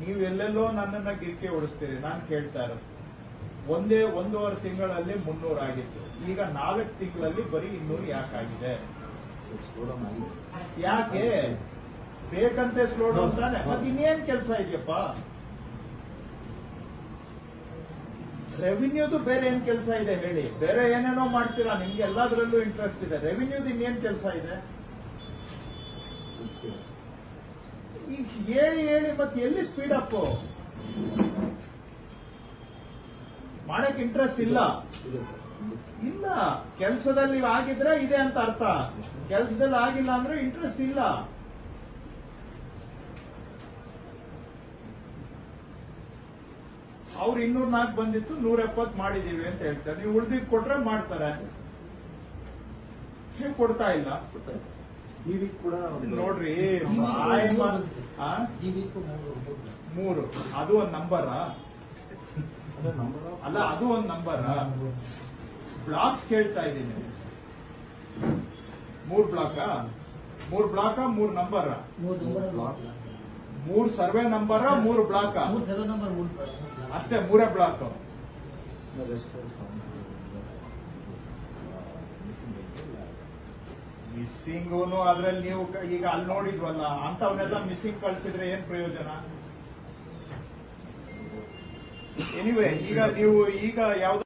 ನೀವು ಎಲ್ಲೆಲ್ಲೋ ನನ್ನನ್ನ ಗಿರಿಕೆ ಓಡಿಸ್ತೀರಿ, ನಾನು ಕೇಳ್ತಾ ಇರೋದು. ಒಂದೇ ಒಂದೂವರೆ ತಿಂಗಳಲ್ಲಿ ಮುನ್ನೂರು ಆಗಿತ್ತು. ಈಗ ನಾಲ್ಕು ತಿಂಗಳಲ್ಲಿ ಬರೀ ಇನ್ನೂರು ಯಾಕಾಗಿದೆ ಯಾಕೆ? ಬೇಕಂತೆ ಸ್ಲೋ ಡೌನ್ ತಾನೆ? ಮತ್ತೆ ಇನ್ನೇನ್ ಕೆಲಸ ಇದೆಯಪ್ಪ? ರೆವಿನ್ಯೂದು ಬೇರೆ ಏನ್ ಕೆಲಸ ಇದೆ ಹೇಳಿ. ಬೇರೆ ಏನೇನೋ ಮಾಡ್ತೀರಾ? ನಿಮ್ಗೆ ಎಲ್ಲದರಲ್ಲೂ ಇಂಟ್ರೆಸ್ಟ್ ಇದೆ. ರೆವಿನ್ಯೂದು ಇನ್ನೇನ್ ಕೆಲಸ ಇದೆ? ಈಗ ಹೇಳಿ ಹೇಳಿ, ಮತ್ತೆ ಎಲ್ಲಿ ಸ್ಪೀಡ್ ಅಪ್ ಮಾಡಕ್ ಇಂಟ್ರೆಸ್ಟ್ ಇಲ್ಲ. ಇಲ್ಲ. ಕೆಲಸದಲ್ಲಿ ಆಗಿದ್ರೆ ಇದೆ ಅಂತ ಅರ್ಥ. ಕೆಲಸದಲ್ಲಿ ಆಗಿಲ್ಲ ಅಂದ್ರೆ ಇಂಟ್ರೆಸ್ಟ್ ಇಲ್ಲ. ಅವ್ರು ಇನ್ನೂರ್ ನಾಲ್ಕು ಬಂದಿತ್ತು, ನೂರ ಎಪ್ಪತ್ ಮಾಡಿದೀವಿ ಅಂತ ಹೇಳ್ತಾರೆ. ನೀವು ಉಳ್ದಿದ್ ಕೊಟ್ರೆ ಮಾಡ್ತಾರೆ. ನೀವು ಕೊಡ್ತಾ ಇಲ್ಲ. ಈ ವೀಕ್ ಕೂಡ ನೋಡ್ರಿ ಮೂರು. ಅದು ಒಂದ್ ನಂಬರ್ ಅಲ್ಲ ಅದು ಒಂದ್ ನಂಬರ್ ಬ್ಲಾಕ್ಸ್ ಕೇಳ್ತಾ ಇದ್ದೀನಿ. ಮೂರ್ ಬ್ಲಾಕ? ಮೂರ್ ಬ್ಲಾಕ ಮೂರ್ ನಂಬರ್ ಮೂರು ನಂಬರ್ ಬ್ಲಾಕ್. ಮೂರ್ ಸರ್ವೆ ನಂಬರ್ ಮೂರು ಬ್ಲಾಕ್? ಮೂರು ಸೆವೆನ್ ನಂಬರ್ ಮೂರು ಬ್ಲಾಕ್. ಅಷ್ಟೇ ಮೂರೇ ಬ್ಲಾಕ್. ಮಿಸ್ಸಿಂಗೂನು ಅದ್ರಲ್ಲಿ ನೀವು ಈಗ ಅಲ್ಲಿ ನೋಡಿದ್ವಲ್ಲ ಅಂತವನ್ನೆಲ್ಲ ಮಿಸ್ಸಿಂಗ್ ಕಳ್ಸಿದ್ರೆ ಏನ್ ಪ್ರಯೋಜನ? ಎನಿವೆ ಈಗ ನೀವು ಈಗ ಯಾವ್ದು